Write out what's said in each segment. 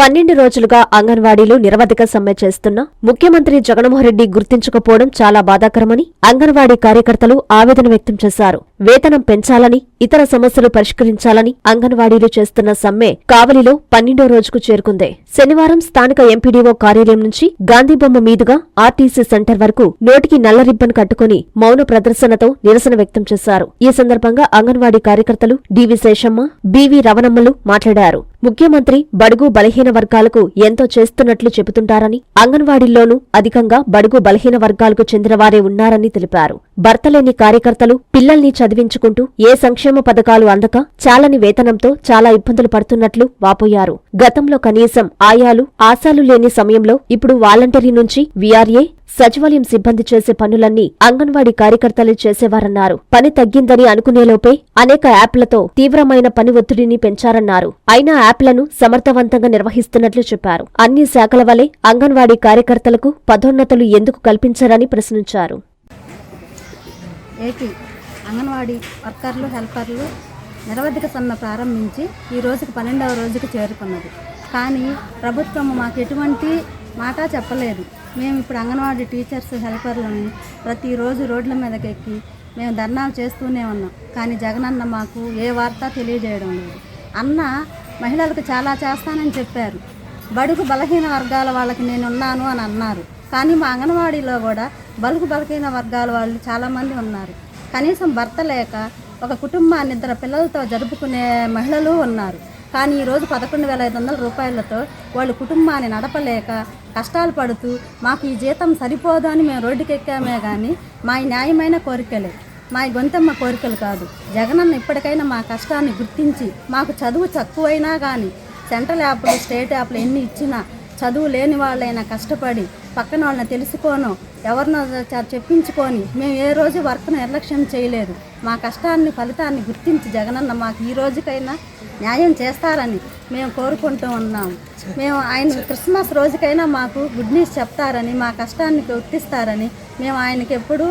పన్నెండు రోజులుగా అంగన్వాడీలు నిరవధిక సమ్మె చేస్తున్న ముఖ్యమంత్రి జగన్మోహన్ రెడ్డి గుర్తించకపోవడం చాలా బాధాకరమని అంగన్వాడీ కార్యకర్తలు ఆవేదన వ్యక్తం చేశారు. వేతనం పెంచాలని ఇతర సమస్యలు పరిష్కరించాలని అంగన్వాడీలు చేస్తున్న సమ్మె కావలిలో పన్నెండో రోజుకు చేరుకుంది. శనివారం స్థానిక ఎంపీడీఓ కార్యాలయం నుంచి గాంధీబొమ్మ మీదుగా ఆర్టీసీ సెంటర్ వరకు నోటికి నల్ల రిబ్బన్ కట్టుకుని మౌన ప్రదర్శనతో నిరసన వ్యక్తం చేశారు. ఈ సందర్భంగా అంగన్వాడీ కార్యకర్తలు డివి శేషమ్మ బివి రవణమ్మలు మాట్లాడారు. ముఖ్యమంత్రి బడుగు బలహీన వర్గాలకు ఎంతో చేస్తున్నట్లు చెబుతుంటారని అంగన్వాడీల్లోనూ అధికంగా బడుగు బలహీన వర్గాలకు చెందిన వారే ఉన్నారని తెలిపారు. భర్తలేని కార్యకర్తలు పిల్లల్ని చదివించుకుంటూ ఏ సంక్షేమ పథకాలు అందక చాలని వేతనంతో చాలా ఇబ్బందులు పడుతున్నట్లు వాపోయారు. గతంలో కనీసం ఆయాలు ఆశాలు లేని సమయంలో ఇప్పుడు వాలంటరీ నుంచి వీఆర్ఏ సచివాలయం సిబ్బంది చేసే పనులన్నీ అంగన్వాడీ కార్యకర్తలు చేసేవారన్నారు. పని తగ్గిందని అనుకునేలోపే అనేక యాప్లతో తీవ్రమైన పని ఒత్తిడిని పెంచారన్నారు. అయినా యాప్లను సమర్థవంతంగా నిర్వహిస్తున్నట్లు చెప్పారు. అన్ని శాఖల వలె అంగన్వాడీ కార్యకర్తలకు పదోన్నతులు ఎందుకు కల్పించారని ప్రశ్నించారు. అంగన్వాడీ వర్కర్లు హెల్పర్లు నిరవధిక సమ్మె ప్రారంభించి ఈ రోజుకి పన్నెండవ రోజుకి చేరుకున్నది. కానీ ప్రభుత్వం మాకు ఎటువంటి మాట చెప్పలేదు. మేము ఇప్పుడు అంగన్వాడీ టీచర్స్ హెల్పర్లని ప్రతిరోజు రోడ్ల మీదకి ఎక్కి మేము ధర్నాలు చేస్తూనే ఉన్నాం. కానీ జగనన్న మాకు ఏ వార్త తెలియజేయడం లేదు. అన్న మహిళలకు చాలా చేస్తానని చెప్పారు. బడుగు బలహీన వర్గాల వాళ్ళకి నేను ఉన్నాను అని అన్నారు. కానీ మా అంగన్వాడీలో కూడా బలుగు బలహీన వర్గాల వాళ్ళు చాలామంది ఉన్నారు. కనీసం భర్త లేక ఒక కుటుంబాన్ని ఇద్దరు పిల్లలతో జరుపుకునే మహిళలు ఉన్నారు. కానీ ఈరోజు పదకొండు వేల ఐదు వందల రూపాయలతో వాళ్ళు కుటుంబాన్ని నడపలేక కష్టాలు పడుతూ మాకు ఈ జీతం సరిపోదు అని మేము రోడ్డుకెక్కామే కానీ మా న్యాయమైన కోరికలే. మా గొంతమ్మ కోరికలు కాదు. జగనన్న ఇప్పటికైనా మా కష్టాన్ని గుర్తించి మాకు చదువు తక్కువైనా కానీ సెంట్రల్ యాప్లు స్టేట్ యాప్లు ఎన్ని ఇచ్చినా చదువు లేని వాళ్ళైనా కష్టపడి పక్కన వాళ్ళని తెలుసుకోను ఎవరినో చెప్పించుకొని. మేము ఏ రోజు వర్క్ను నిర్లక్ష్యం చేయలేదు. మా కష్టాన్ని ఫలితాన్ని గుర్తించి జగనన్న మాకు ఈ రోజుకైనా న్యాయం చేస్తారని మేము కోరుకుంటూ ఉన్నాము మేము ఆయన క్రిస్మస్ రోజుకైనా మాకు గుడ్ న్యూస్ చెప్తారని మా కష్టాన్ని గుర్తిస్తారని మేము ఆయనకి ఎప్పుడూ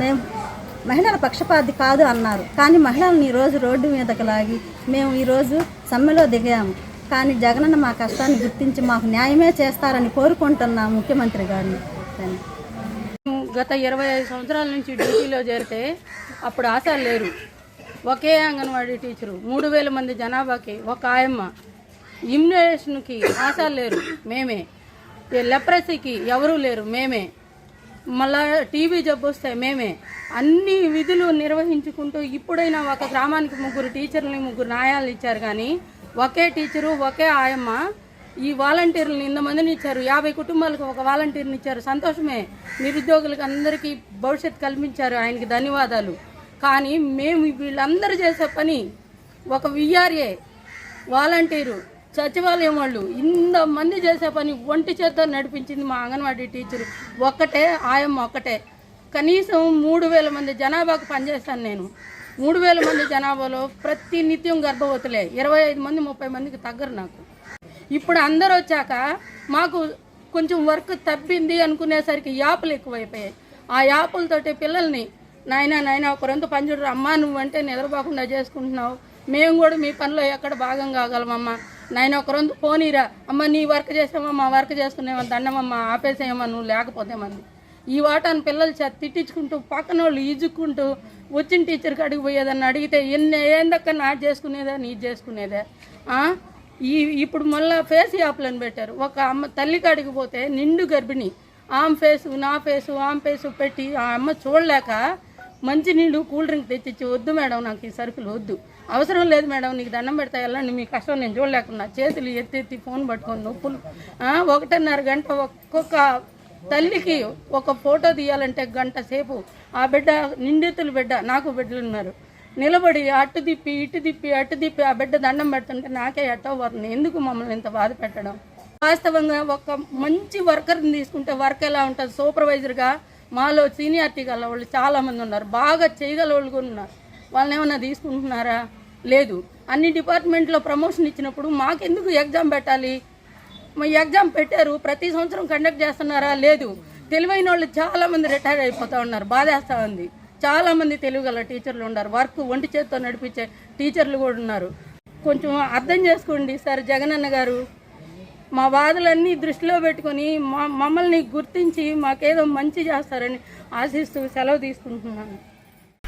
మేము మహిళల పక్షపాతి కాదు అన్నారు. కానీ మహిళలను ఈరోజు రోడ్డు మీదకి లాగి మేము ఈరోజు సమ్మెలో దిగాము. కానీ జగనన్న మా కష్టాన్ని గుర్తించి మాకు న్యాయమే చేస్తారని కోరుకుంటున్నా ముఖ్యమంత్రి గారిని. గత ఇరవై ఐదు సంవత్సరాల నుంచి డ్యూటీలో చేరితే అప్పుడు ఆశ లేరు. ఒకే అంగన్వాడీ టీచరు మూడు వేల మంది జనాభాకి ఒక ఆయమ్మ. ఇమ్యునేషన్కి ఆశ లేరు. మేమే. లెప్రసీకి ఎవరూ లేరు. మేమే. మళ్ళా టీవీ జబ్బు వస్తే మేమే. అన్ని విధులు నిర్వహించుకుంటూ ఇప్పుడైనా ఒక గ్రామానికి ముగ్గురు టీచర్లని ముగ్గురు న్యాయాలు ఇచ్చారు కానీ ఒకే టీచరు ఒకే ఆయమ్మ. ఈ వాలంటీర్లను ఇంతమందిని ఇచ్చారు. యాభై కుటుంబాలకు ఒక వాలంటీర్ని ఇచ్చారు. సంతోషమే. నిరుద్యోగులకు అందరికీ భవిష్యత్తు కల్పించారు ఆయనకి ధన్యవాదాలు. కానీ మేము వీళ్ళందరూ చేసే పని ఒక విఆర్ఏ వాలంటీరు సచివాలయం వాళ్ళు ఇంతమంది చేసే పని ఒంటి చేత్తో నడిపించింది మా అంగన్వాడీ టీచరు. ఒక్కటే ఆయమ్మ ఒక్కటే. కనీసం మూడు వేల మంది జనాభాకు పనిచేస్తాను నేను. మూడు వేల మంది జనాభాలో ప్రతి నిత్యం గర్భవతులే. ఇరవై ఐదు మంది ముప్పై మందికి తగ్గరు నాకు. ఇప్పుడు అందరూ వచ్చాక మాకు కొంచెం వర్క్ తప్పింది అనుకునేసరికి యాపులు ఎక్కువైపోయాయి. ఆ యాపులతోటి పిల్లల్ని నాయన నాయన ఒకరంతా పంచుడు అమ్మా నువ్వంటే నిద్రపోకుండా చేసుకుంటున్నావు. మేము కూడా మీ పనిలో ఎక్కడ భాగం కాగలమమ్మా. నాయన ఒకరంతా పోనీరా. అమ్మ నీ వర్క్ చేసామా మా వర్క్ చేసుకునేవా దండమమ్మా ఆపేసేయమ్మా నువ్వు లేకపోతే మంది. ఈ వాటాన్ని పిల్లలు చేత తిట్టించుకుంటూ పక్కన వాళ్ళు ఈజుక్కుంటూ వచ్చిన టీచర్కి కాడికి పోయేదాన్ని అడిగితే ఎన్ని ఏందక్క నా చేసుకునేదా నీ చేసుకునేదా? ఈ ఇప్పుడు మళ్ళీ ఫేస్ యాప్లను పెట్టారు. ఒక అమ్మ తల్లి కాడికి పోతే నిండు గర్భిణి ఆమె ఫేసు నా ఫేసు ఆమె ఫేసు పెట్టి ఆ అమ్మ చూడలేక మంచి నీళ్ళు కూల్ డ్రింక్ తెచ్చిచ్చి వద్దు మేడం నాకు ఈ సరుకులు వద్దు. అవసరం లేదు మేడం నీకు దండం పెడతా వెళ్ళండి మీ కష్టం నేను చూడలేకున్నా. చేతులు ఎత్తి ఎత్తి ఫోన్ పట్టుకొని నొప్పులు. ఒకటిన్నర గంట ఒక్కొక్క తల్లికి ఒక ఫోటో తీయాలంటే గంట సేపు. ఆ బిడ్డ నిందితులు బిడ్డ నాకు బిడ్డలు ఉన్నారు. నిలబడి అటు తిప్పి ఇటు తిప్పి అటు తిప్పి ఆ బిడ్డ దండం పెడుతుంటే నాకే ఎట్టో పోతుంది ఎందుకు మమ్మల్ని ఇంత బాధ పెట్టడం? వాస్తవంగా ఒక మంచి వర్కర్ని తీసుకుంటే వర్క్ ఎలా ఉంటుంది? సూపర్వైజర్గా మాలో సీనియారిటీ గల వాళ్ళు చాలామంది ఉన్నారు. బాగా చేయగల వాళ్ళు కూడా ఉన్నారు. వాళ్ళని ఏమన్నా తీసుకుంటున్నారా? లేదు. అన్ని డిపార్ట్మెంట్లో ప్రమోషన్ ఇచ్చినప్పుడు మాకెందుకు ఎగ్జామ్ పెట్టాలి? ఎగ్జామ్ పెట్టారు. ప్రతి సంవత్సరం కండక్ట్ చేస్తున్నారా? లేదు. తెలివైన వాళ్ళు చాలామంది రిటైర్ అయిపోతూ ఉన్నారు. బాధేస్తూ ఉంది. చాలామంది తెలివిగల టీచర్లు ఉన్నారు. వర్క్ ఒంటి చేత్తో నడిపించే టీచర్లు కూడా ఉన్నారు. కొంచెం అర్థం చేసుకోండి సార్ జగనన్న గారు. మా బాధలన్నీ దృష్టిలో పెట్టుకొని మమ్మల్ని గుర్తించి మాకేదో మంచి చేస్తారని ఆశిస్తూ సెలవు తీసుకుంటున్నాను.